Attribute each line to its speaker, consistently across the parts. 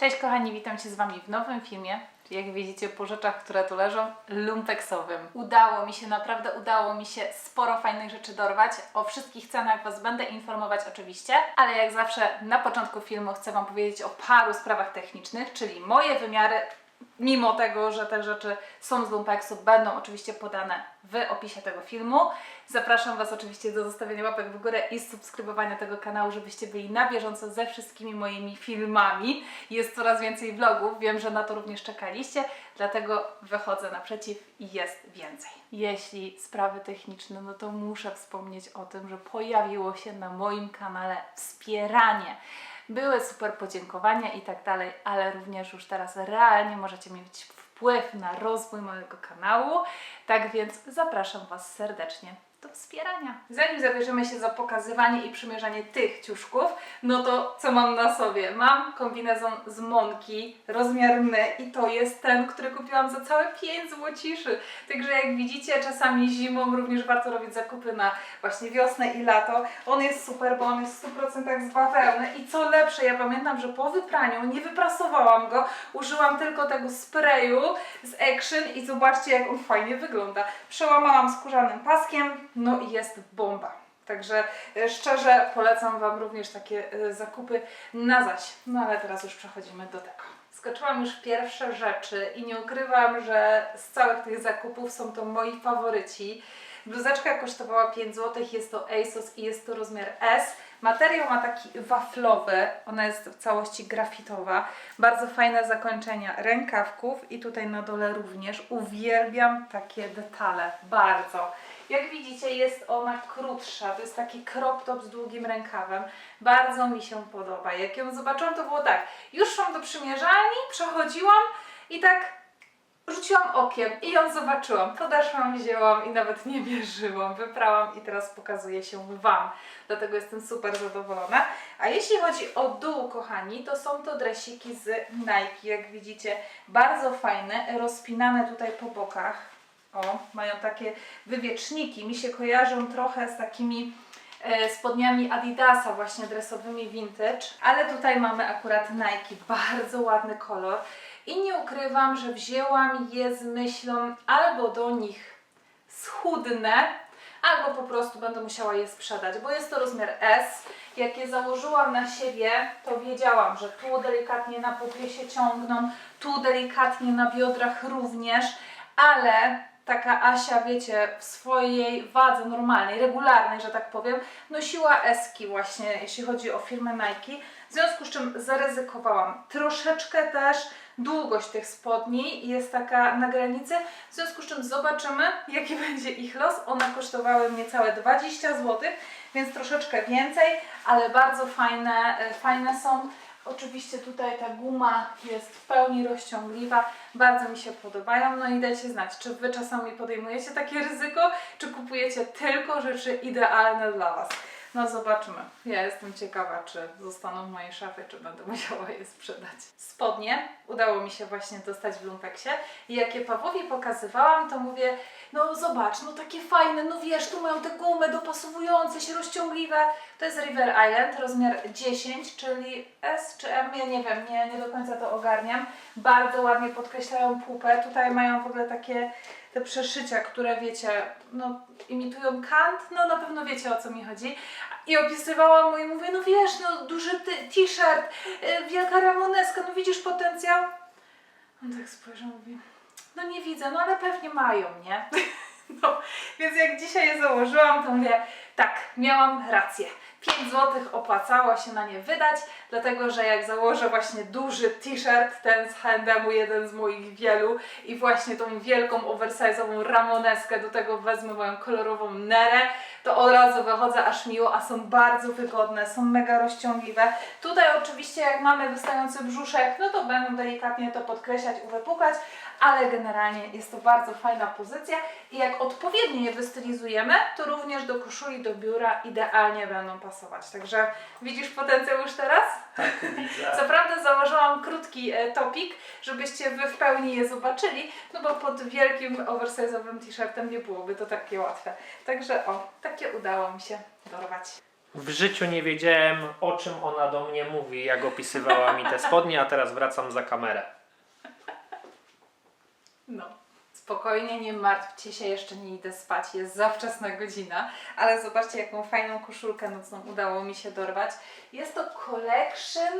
Speaker 1: Cześć kochani, witam się z Wami w nowym filmie. Jak widzicie po rzeczach, które tu leżą, lumpeksowym. Udało mi się, naprawdę udało mi się sporo fajnych rzeczy dorwać. O wszystkich cenach Was będę informować oczywiście, ale jak zawsze na początku filmu chcę Wam powiedzieć o paru sprawach technicznych, czyli moje wymiary, mimo tego, że te rzeczy są z lumpeksu, będą oczywiście podane w opisie tego filmu. Zapraszam Was oczywiście do zostawienia łapek w górę i subskrybowania tego kanału, żebyście byli na bieżąco ze wszystkimi moimi filmami. Jest coraz więcej vlogów, wiem, że na to również czekaliście, dlatego wychodzę naprzeciw i jest więcej. Jeśli sprawy techniczne, no to muszę wspomnieć o tym, że pojawiło się na moim kanale wspieranie. Były super podziękowania i tak dalej, ale również już teraz realnie możecie mieć wpływ na rozwój mojego kanału. Tak więc zapraszam Was serdecznie do wspierania. Zanim zabierzemy się za pokazywanie i przymierzanie tych ciuszków, no to co mam na sobie? Mam kombinezon z Monki, rozmiar M i to jest ten, który kupiłam za całe 5 złociszy. Także jak widzicie, czasami zimą również warto robić zakupy na właśnie wiosnę i lato. On jest super, bo on jest w 100% z bawełny i co lepsze, ja pamiętam, że po wypraniu nie wyprasowałam go, użyłam tylko tego sprayu z Action i zobaczcie jak on fajnie wygląda. Przełamałam skórzanym paskiem, no i jest bomba. Także e, szczerze polecam Wam również takie e, zakupy na zaś. No ale teraz już przechodzimy do tego. Skoczyłam już pierwsze rzeczy i nie ukrywam, że z całych tych zakupów są to moi faworyci. Bluzeczka kosztowała 5 zł, jest to ASOS i jest to rozmiar S. Materiał ma taki waflowy, ona jest w całości grafitowa. Bardzo fajne zakończenia rękawków i tutaj na dole również. Uwielbiam takie detale, bardzo. Jak widzicie jest ona krótsza, to jest taki crop top z długim rękawem. Bardzo mi się podoba. Jak ją zobaczyłam to było tak, już szłam do przymierzalni, przechodziłam i tak rzuciłam okiem i ją zobaczyłam. Podeszłam, wzięłam i nawet nie mierzyłam. Wyprałam i teraz pokazuję się Wam. Dlatego jestem super zadowolona. A jeśli chodzi o dół, kochani, to są to dresiki z Nike. Jak widzicie, bardzo fajne, rozpinane tutaj po bokach. O, mają takie wywieczniki. Mi się kojarzą trochę z takimi e, spodniami Adidasa, właśnie dresowymi vintage, ale tutaj mamy akurat Nike, bardzo ładny kolor i nie ukrywam, że wzięłam je z myślą albo do nich schudnę, albo po prostu będę musiała je sprzedać, bo jest to rozmiar S. Jak je założyłam na siebie, to wiedziałam, że tu delikatnie na pupie się ciągną, tu delikatnie na biodrach również, ale taka Asia, wiecie, w swojej wadze normalnej, regularnej, że tak powiem, nosiła eski właśnie, jeśli chodzi o firmę Nike. W związku z czym zaryzykowałam troszeczkę też długość tych spodni jest taka na granicy, w związku z czym zobaczymy, jaki będzie ich los. One kosztowały mnie całe 20 zł, więc troszeczkę więcej, ale bardzo fajne, e, fajne są. Oczywiście tutaj ta guma jest w pełni rozciągliwa, bardzo mi się podobają. No i dajcie znać, czy Wy czasami podejmujecie takie ryzyko, czy kupujecie tylko rzeczy idealne dla Was. No zobaczymy. Ja jestem ciekawa, czy zostaną w mojej szafie, czy będę musiała je sprzedać. Spodnie udało mi się właśnie dostać w lumpeksie i jak je Pawłowi pokazywałam, to mówię, no zobacz, no takie fajne, no wiesz, tu mają te gumy dopasowujące się, rozciągliwe. To jest River Island, rozmiar 10, czyli S czy M, ja nie wiem, nie, nie do końca to ogarniam. Bardzo ładnie podkreślają pupę. Tutaj mają w ogóle takie te przeszycia, które wiecie, no imitują kant, no na pewno wiecie o co mi chodzi. I opisywałam mu i mówię, no wiesz, no duży t-shirt, y, wielka ramoneska, no widzisz potencjał? On tak spojrzał, mówi, no nie widzę, no ale pewnie mają, nie? No, więc jak dzisiaj je założyłam, to mówię, tak, miałam rację. 5 zł opłacało się na nie wydać, dlatego że jak założę właśnie duży t-shirt, ten z H&M, jeden z moich wielu i właśnie tą wielką oversize'ową ramoneskę, do tego wezmę moją kolorową nerę, to od razu wychodzę aż miło, a są bardzo wygodne, są mega rozciągliwe. Tutaj oczywiście jak mamy wystający brzuszek, no to będą delikatnie to podkreślać, uwypukać, ale generalnie jest to bardzo fajna pozycja i jak odpowiednio je wystylizujemy, to również do koszuli, do biura idealnie będą pasować. Także widzisz potencjał już teraz? Co prawda założyłam krótki e, topik, żebyście wy w pełni je zobaczyli, no bo pod wielkim oversize'owym t-shirtem nie byłoby to takie łatwe. Także o, takie udało mi się dorwać.
Speaker 2: W życiu nie wiedziałem, o czym ona do mnie mówi, jak opisywała mi te spodnie, a teraz wracam za kamerę.
Speaker 1: No. Spokojnie, nie martwcie się, jeszcze nie idę spać, jest za wczesna godzina, ale zobaczcie jaką fajną koszulkę nocną udało mi się dorwać. Jest to Collection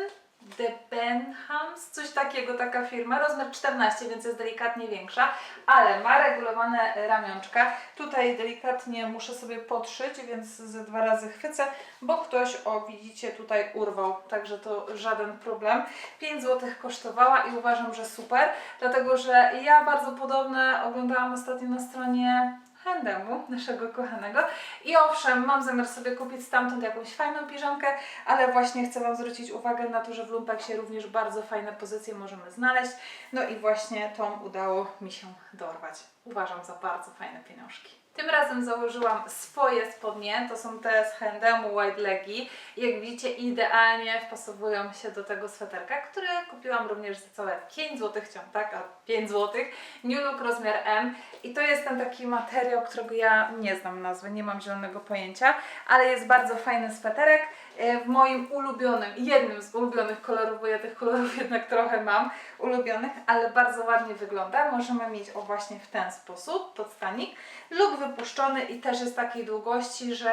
Speaker 1: The Benhams, coś takiego, taka firma, rozmiar 14, więc jest delikatnie większa, ale ma regulowane ramionczka. Tutaj delikatnie muszę sobie podszyć, więc ze dwa razy chwycę, bo ktoś, o widzicie, tutaj urwał, także to żaden problem. 5 zł kosztowała i uważam, że super, dlatego że ja bardzo podobne oglądałam ostatnio na stronie Handemu, naszego kochanego. I owszem, mam zamiar sobie kupić stamtąd jakąś fajną piżamkę, ale właśnie chcę Wam zwrócić uwagę na to, że w Lumpeksie również bardzo fajne pozycje możemy znaleźć. No i właśnie tą udało mi się dorwać. Uważam za bardzo fajne pieniążki. Tym razem założyłam swoje spodnie, to są te z Handemu White Legi. Jak widzicie idealnie wpasowują się do tego sweterka, który kupiłam również za całe 5 zł, chciałam tak, a 5 zł. New Look rozmiar M i to jest ten taki materiał, którego ja nie znam nazwy, nie mam zielonego pojęcia, ale jest bardzo fajny sweterek e, w moim ulubionym, jednym z ulubionych kolorów, bo ja tych kolorów jednak trochę mam ulubionych, ale bardzo ładnie wygląda. Możemy mieć o właśnie w ten sposób podstanik lub wypuszczony i też jest takiej długości, że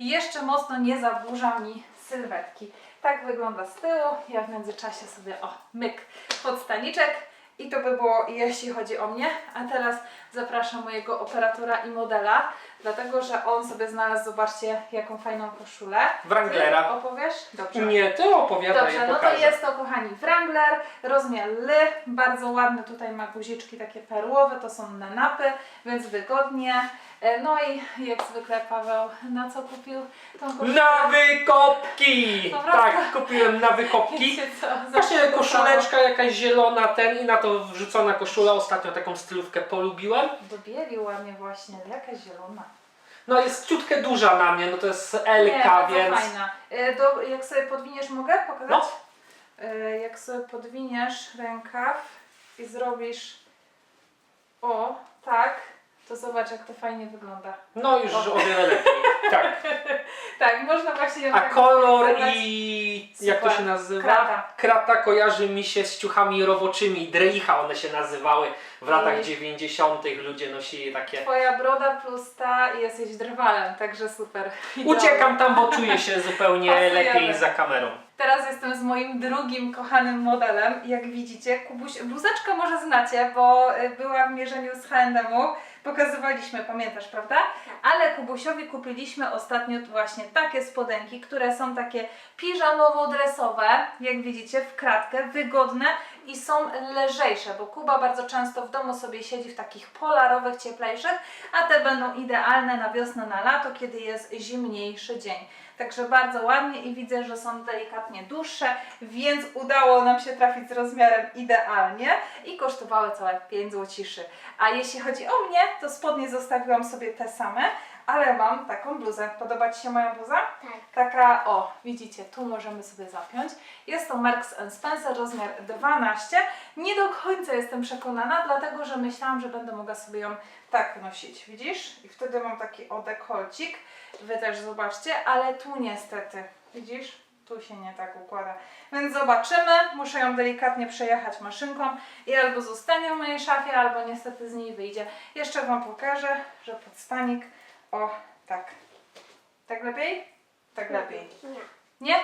Speaker 1: jeszcze mocno nie zaburza mi sylwetki. Tak wygląda z tyłu. Ja w międzyczasie sobie o myk podstaniczek i to by było jeśli chodzi o mnie. A teraz zapraszam mojego operatora i modela, dlatego że on sobie znalazł, zobaczcie jaką fajną koszulę.
Speaker 2: Wranglera.
Speaker 1: Ty opowiesz? Dobrze.
Speaker 2: Nie, ty opowiadaj,
Speaker 1: Dobrze, no to
Speaker 2: pokażę.
Speaker 1: jest to kochani Wrangler, rozmiar L, bardzo ładny, tutaj ma guziczki takie perłowe, to są na napy, więc wygodnie. E, No i jak zwykle Paweł, na co kupił tą koszulę?
Speaker 2: Na wykopki! Tak, kupiłem na wykopki.
Speaker 1: Wiecie co?
Speaker 2: Właśnie
Speaker 1: Zawsze
Speaker 2: koszuleczka jakaś zielona, ten i na to wrzucona koszula. Ostatnio taką stylówkę polubiłem.
Speaker 1: Dobielił ładnie właśnie, jaka zielona.
Speaker 2: No jest ciutkę duża na mnie, no to jest
Speaker 1: Nie,
Speaker 2: LK,
Speaker 1: bardzo
Speaker 2: więc...
Speaker 1: fajna. E, Do, jak sobie podwiniesz, mogę pokazać?
Speaker 2: No.
Speaker 1: E, Jak sobie podwiniesz rękaw i zrobisz o, tak, to zobacz jak to fajnie wygląda.
Speaker 2: No już o wiele lepiej. Tak.
Speaker 1: Tak, można właśnie ją
Speaker 2: A
Speaker 1: tak
Speaker 2: kolor i jak to
Speaker 1: Super.
Speaker 2: się nazywa?
Speaker 1: Krata.
Speaker 2: Krata kojarzy mi się z ciuchami roboczymi. Dreicha one się nazywały w latach
Speaker 1: I-
Speaker 2: 90. Ludzie nosili takie.
Speaker 1: Twoja broda plus ta i jesteś drwalem, także super.
Speaker 2: Uciekam tam, bo czuję się zupełnie
Speaker 1: Pasujemy.
Speaker 2: lepiej za kamerą.
Speaker 1: Teraz jestem z moim drugim kochanym modelem. Jak widzicie, Kubuś, bluzeczkę może znacie, bo y, była w mierzeniu z H&M-u. Pokazywaliśmy, pamiętasz, prawda? Ale Kubusiowi kupiliśmy ostatnio właśnie takie spodenki, które są takie piżamowo-dresowe, jak widzicie, w kratkę, wygodne i są lżejsze, bo Kuba bardzo często w domu sobie siedzi w takich polarowych, cieplejszych, a te będą idealne na wiosnę, na lato, kiedy jest zimniejszy dzień. Także bardzo ładnie i widzę, że są delikatnie dłuższe, więc udało nam się trafić z rozmiarem idealnie i kosztowały całe 5 złociszy. A jeśli chodzi o mnie, to spodnie zostawiłam sobie te same, ale mam taką bluzę. Podoba Ci się moja bluza?
Speaker 3: Tak.
Speaker 1: Taka, o, widzicie, tu możemy sobie zapiąć. Jest to Marks Spencer, rozmiar 12. Nie do końca jestem przekonana, dlatego że myślałam, że będę mogła sobie ją tak nosić, widzisz? I wtedy mam taki o dekolcik. Wy też zobaczcie, ale tu niestety, widzisz? Tu się nie tak układa. Więc zobaczymy. Muszę ją delikatnie przejechać maszynką i albo zostanie w mojej szafie, albo niestety z niej wyjdzie. Jeszcze Wam pokażę, że podstanik, o tak. Tak lepiej? Tak lepiej.
Speaker 3: Nie.
Speaker 1: Nie?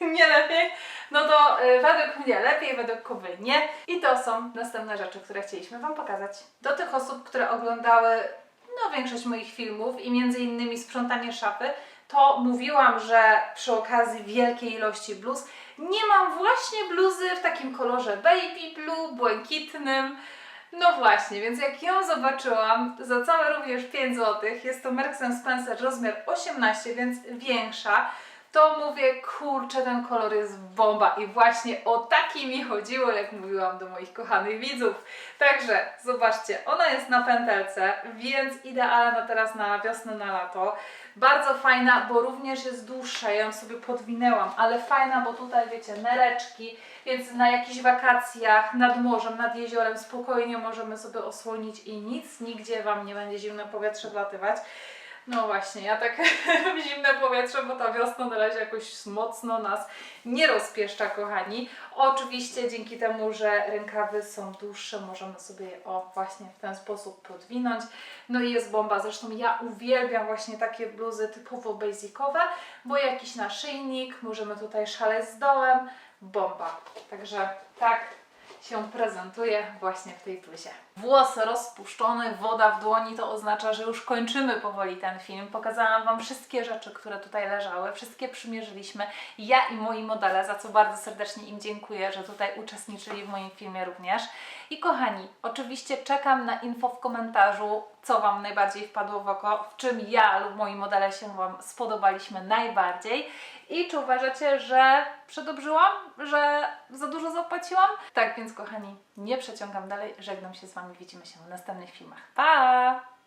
Speaker 1: nie lepiej? No to y, według mnie lepiej, według Kuby nie. I to są następne rzeczy, które chcieliśmy Wam pokazać. Do tych osób, które oglądały no, większość moich filmów i między innymi sprzątanie szafy, to mówiłam, że przy okazji wielkiej ilości bluz nie mam właśnie bluzy w takim kolorze baby blue, błękitnym. No właśnie, więc jak ją zobaczyłam za całe również 5 zł, jest to Marks Spencer rozmiar 18, więc większa, to mówię, kurczę, ten kolor jest bomba i właśnie o taki mi chodziło, jak mówiłam do moich kochanych widzów. Także zobaczcie, ona jest na pętelce, więc idealna teraz na wiosnę, na lato. Bardzo fajna, bo również jest dłuższa, ja ją sobie podwinęłam, ale fajna, bo tutaj wiecie, nereczki, więc na jakichś wakacjach nad morzem, nad jeziorem spokojnie możemy sobie osłonić i nic, nigdzie Wam nie będzie zimne powietrze wlatywać. No właśnie, ja tak w zimne powietrze, bo ta wiosna na razie jakoś mocno nas nie rozpieszcza, kochani. Oczywiście dzięki temu, że rękawy są dłuższe, możemy sobie je o właśnie w ten sposób podwinąć. No i jest bomba. Zresztą ja uwielbiam właśnie takie bluzy typowo basicowe, bo jakiś naszyjnik, możemy tutaj szaleć z dołem. Bomba. Także tak się prezentuje właśnie w tej bluzie. Włosy rozpuszczone, woda w dłoni, to oznacza, że już kończymy powoli ten film. Pokazałam Wam wszystkie rzeczy, które tutaj leżały, wszystkie przymierzyliśmy. Ja i moi modele, za co bardzo serdecznie im dziękuję, że tutaj uczestniczyli w moim filmie również. I kochani, oczywiście czekam na info w komentarzu, co Wam najbardziej wpadło w oko, w czym ja lub moi modele się Wam spodobaliśmy najbardziej. I czy uważacie, że przedobrzyłam, że za dużo zapłaciłam? Tak więc, kochani, nie przeciągam dalej. Żegnam się z Wami. Widzimy się w następnych filmach. Pa!